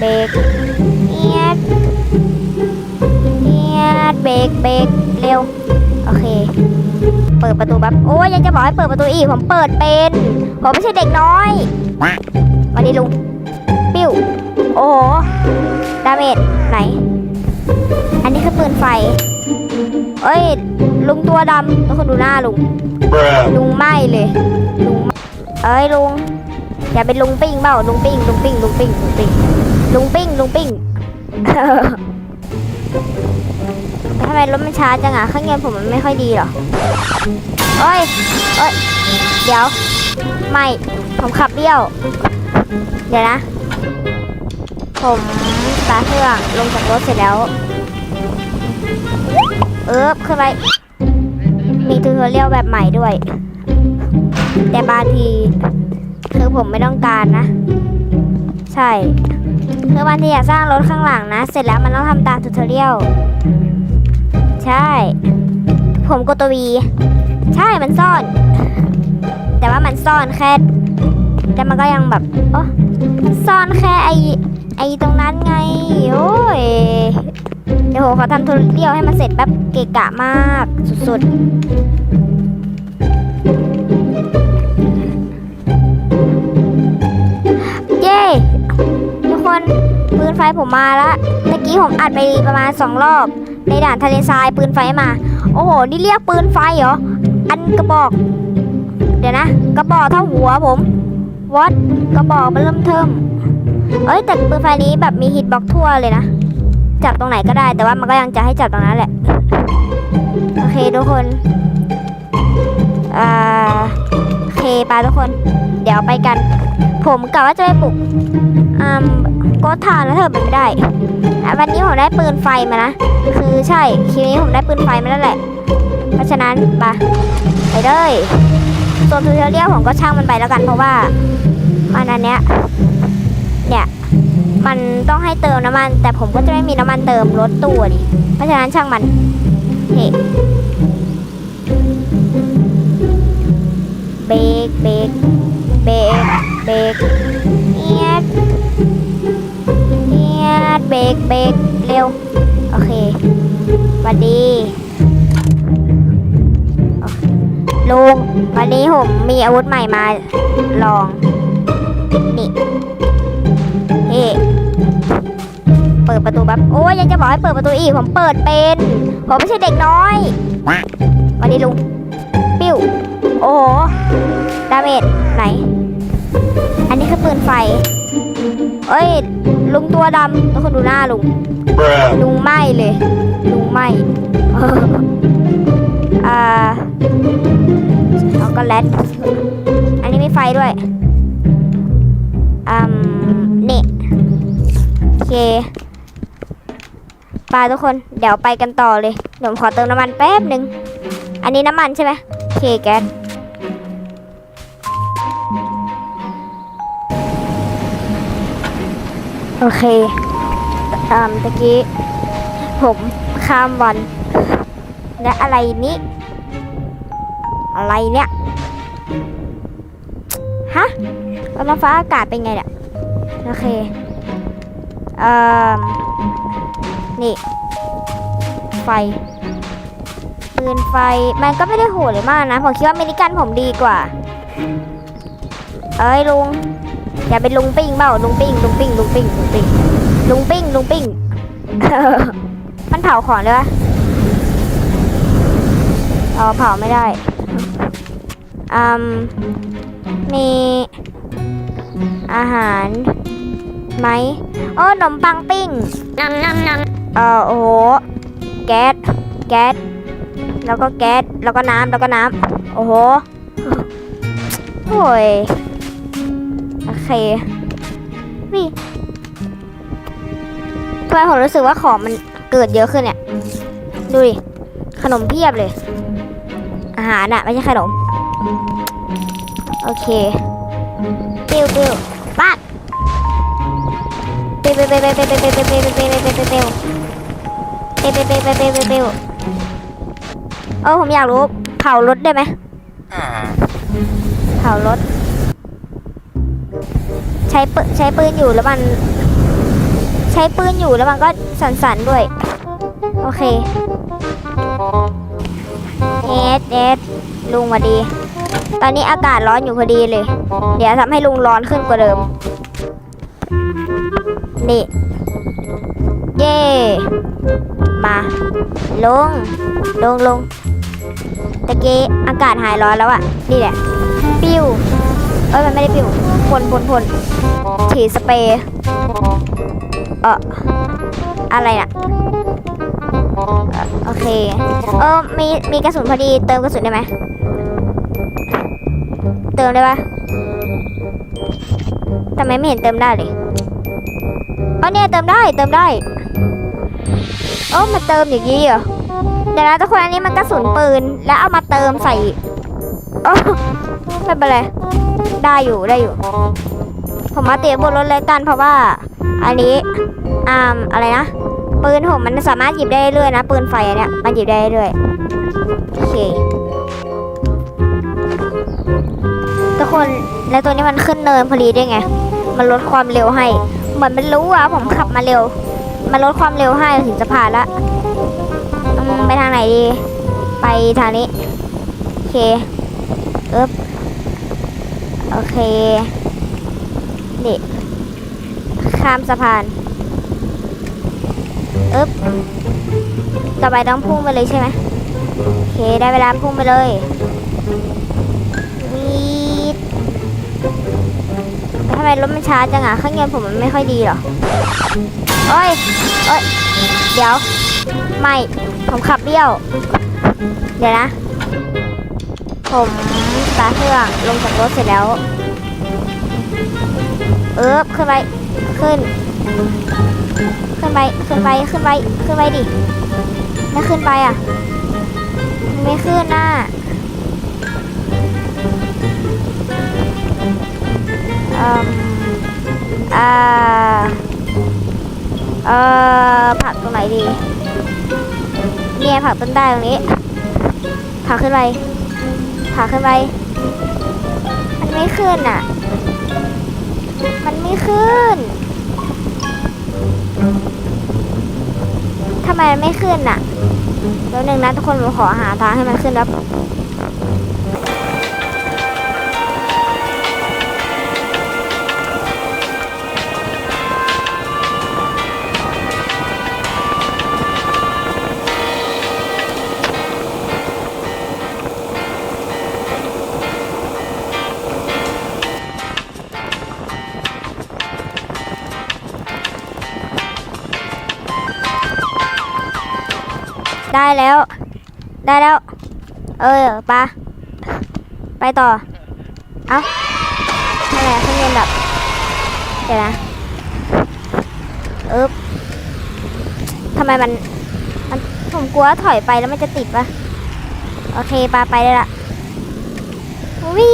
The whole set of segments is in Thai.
เบรกเอียดเอียดเบรกเบรกเร็ว โอเค เปิดประตูแบบโอ้ยยังจะบอกให้เปิดประตูอีก ผมเปิดเป็น ผมไม่ใช่เด็กน้อยสวัสดีลุง ปิ้ว โอ้โห ดาเมจไหน อันนี้คือปืนไฟ เอ้ย ลุงตัวดำทุกคนดูหน้าลุง Bruh. ลุงไหม้เลย ลุงไหม้เอ้ยลุงอย่าเป็นลุงปิ้งเปล่าลุงปิ้งลุงปิ้งลุงปิ้งลุงปิ้ง ลุงปิ้งลุงปิ้งทำไมรถมันช้าจังอะเครื่องยนผมมันไม่ค่อยดีหรอเอ้ยเอ้ย เดี๋ยว ไม่ ผมขับเบี้ยว เดี๋ยวนะ ผมตาร์ทเครื่องลงจากรถเสร็จแล้ว เออขึ้นไป มีทูทอเรียลแบบใหม่ด้วย แต่บางทีคือผมไม่ต้องการนะ ใช่ คือบางทีอยากสร้างรถข้างหลังนะ เสร็จแล้วมันต้องทำตามทูทอเรียลใช่ ผมกดตัววี ใช่มันซ่อน แต่ว่ามันซ่อนแค่ แต่มันก็ยังแบบโอ้มันซ่อนแค่ไอไอตรงนั้นไง โอ้ยเดี๋ยวผมขอทำทูเรียลให้มันเสร็จแป๊บเกะกะมากสุดๆ นไฟผมมาแล้วเมื่อกี้ผมอัดไปประมาณสองรอบ ในด่านทะเลทรายปืนไฟมา โอ้โห นี่เรียกปืนไฟเหรอ อันกระบอก เดี๋ยวนะ กระบอกเท่าหัวผมวัดกระบอกมันเริ่มเทิมเอ้ยแต่ปืนไฟนี้แบบมีฮิตบ็อกทั่วเลยนะ จับตรงไหนก็ได้ แต่ว่ามันก็ยังจะให้จับตรงนั้นแหละ โอเคทุกคน อ่า เคไปทุกคน เดี๋ยวไปกัน ผมกะว่าจะไปปลุกอ่าโกธาแล้วเธอเป็นไม่ได้ วันนี้ผมได้ปืนไฟมานะ คือใช่คลิปนี้ผมได้ปืนไฟมาแล้วแหละ เพราะฉะนั้นไปไปเลยส่วนทูเทเรียลผมก็ช่างมันไปแล้วกันเพราะว่ามันอันเนี้ยเนี่ยมันต้องให้เติมน้ำมัน แต่ผมก็จะไม่มีน้ำมันเติมรถตู้ดิเพราะฉะนั้นช่างมันเฮ้ เบรกเบรกเบรกเบรกเอียดเอียดเบรกเบรกเร็ว โอเคสวัสดีลุงวันนี้ผมมีอาวุธใหม่มาลอง นี่เฮ้เปิดประตูแบบโอ้ยยังจะบอกให้เปิดประตูอีก ผมเปิดเป็น ผมไม่ใช่เด็กน้อย วัสดีลุง ปิ้ว โอ้โหดาเมจไหน อันนี้คือปืนไฟ เอ้ย ลุงตัวดำทุกคนดูหน้าลุง Bruh. ลุงไหม้เลย ลุงไหม้อ่าช็อกโกแลตอันนี้มีไฟด้วยอืมนี่โอเคไปทุกคน เดี๋ยวไปกันต่อเลยเดี๋ยวผมขอเติมน้ำมันแป๊บหนึ่ง อันนี้น้ำมันใช่ไหมโอเคแก๊ส โอเคอ่าตะกี้ ผมข้ามวัน และอะไรนี้ อะไรเนี่ย ฮะแล้วน้ำฟ้าอากาศเป็นไงเนี่ย โอเค เอ่อ นี่ ไฟปืนไฟ มันก็ไม่ได้โหดเลยมากนะ ผมคิดว่ามินิกันผมดีกว่า เอ้ยลุง อย่าเป็นลุงปิ้งเปล่าลุงปิ้งลุงปิ้งลุงปิ้งลุงปิ้งลุงปิ้งลุงปิ้งมันเผาของเลยวะอ๋อเผาไม่ได้อืมมีอาหารไหมโอ้ขนมปังปิ้งนำนำนำเออโอ้โหแก๊สแก๊สแล้วก็แก๊สแล้วก็น้ำแล้วก็น้ำโอ้โหโอ้ยโอ เคนี่ทำไมผมรู้สึกว่าของมันเกิดเยอะขึ้นเนี่ย ดูดิ ขนมเพียบเลย อาหารอะไม่ใช่ขนม โอเคปิ้วปิ้วปัดปิ้วปิ้วปิ้วปิ้วปิ้วปิ้วปิ้วปิ้วปิ้วปิ้วปิ้วปิ้วปิ้วปิ้วปิ้วปิ้วปิ้วปิ้วเออผมอยากรู้เผารถได้ไหมเผารถ ใช้ปืนใช้ปืนอยู่แล้วมัน ใช้ปืนอยู่แล้วมันก็สั่นๆด้วย โอเคเอสเอสลุงหวัดดี ตอนนี้อากาศร้อนอยู่พอดีเลย เดี๋ยวทำให้ลุงร้อนขึ้นกว่าเดิม นี่ เย่มาลง ลงลงตะเกีอากาศหายร้อนแล้วอะนี่แหละ ปิ้ว เอ้ย มันไม่ได้ปิ้วพ่นพ่นพ่น ฉีดสเปรย์เอออะไรน่ะโอเค เออมี มีกระสุนพอดี เติมกระสุนได้ไหม เติมได้ปะทำไมไม่เห็นเติมได้เลยอ๋อเนี่ยเติมได้ เติมได้ โอ้มาเติมอย่างนี้เหรอ เดี๋ยวนะทุกคนอันนี้มันกระสุนปืน แล้วเอามาเติมใส่ โอ้ไม่เป็นไร ได้อยู่ ได้อยู่ ผมมาเตะบนรถเลยกันเพราะว่าอันนี้อ่าอะไรนะปืนผมมันสามารถหยิบได้เรื่อยนะปืนไฟอันเนี้ยมันหยิบได้เรื่อยโอเคทุกคนแล้วตัวนี้มันขึ้นเนินพอดีได้ไง มันลดความเร็วให้ เหมือนมันรู้ว่าผมขับมาเร็ว มันลดความเร็วให้ถึงจะผ่านละไปทางไหนดี ไปทางนี้ โอเคอึ๊บโอเค นี่ ข้ามสะพานอึ๊บต่อไปต้องพุ่งไปเลยใช่ไหมโอเค ได้เวลาพุ่งไปเลยวีดทำไมรถมันช้าจังอะเครื่องยนผมมันไม่ค่อยดีหรอโอ้ยโอ้ย เดี๋ยว ไม่ ผมขับเบี้ยว เดี๋ยวนะ ผมตาร์ทเครื่องลงจากรถเสร็จแล้ว เออขึ้นไป ขึ้น ขึ้นไป ขึ้นไป ขึ้นไป ขึ้นไปดิ ไม่ขึ้นไปอะ ไม่ขึ้นน่ะเอ่ออ่าเอ่อผักตรงไหนดีเนี่ยผักต้นได้ตรงนี้ผักขึ้นไปผักขึ้นไป มันไม่ขึ้นอะ มันไม่ขึ้นทำไมมันไม่ขึ้นอะแล้วหนึ่งนะทุกคนผมขอหาทางให้มันขึ้นแล้ว ได้แล้ว ได้แล้ว เออปะไปต่อ เอ้าอะไรเครื่องยนต์ดับเดี๋ยวนะเอึ๊บทำไมมัน มัน ผมกลัวถอยไปแล้วมันจะติดปะโอเคปาไปได้ละวิ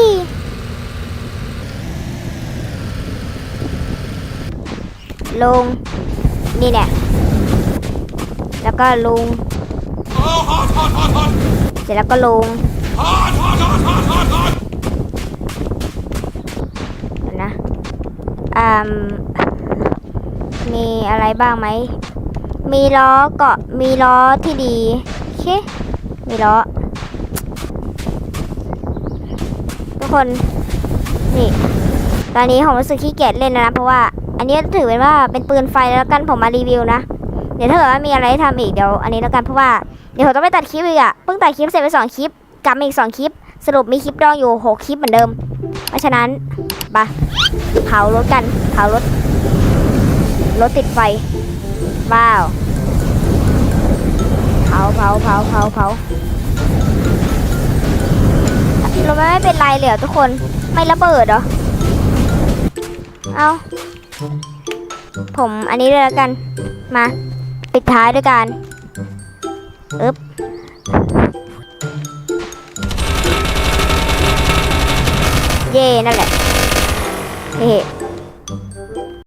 ลง นี่เนี่ยแล้วก็ลง เสร็จแล้วก็ลงนะอ่ามีอะไรบ้างไหม มีล้อเกาะมีล้อที่ดีเคมีล้อ ทุกคน นี่ ตอนนี้ผมรู้สึกขี้เกียจเล่นนะ เพราะว่า อันนี้ถือเป็นว่าเป็นปืนไฟแล้วกันผมมารีวิวนะ เดี๋ยวถ้าเกิดว่ามีอะไรให้ทำอีกเดี๋ยวอันนี้แล้วกันเพราะว่าเดี๋ยวผมต้องไปตัดคลิปอีกอะเพิ่งตัดคลิปเสร็จไปสองคลิปกลับมาอีกสองคลิป สรุปมีคลิปดองอยู่หกคลิปเหมือนเดิม เพราะฉะนั้นไปเผารถกันเผารถรถติดไฟว้าวเผาเผาเผาเผาเผารถไม่เป็นไรเลยเหรอทุกคนไม่ระเบิดเหรอเอาผมอันนี้เลยแล้วกันมา ปิดท้ายด้วยกันอึ๊บเย่นั่นแหละเฮ้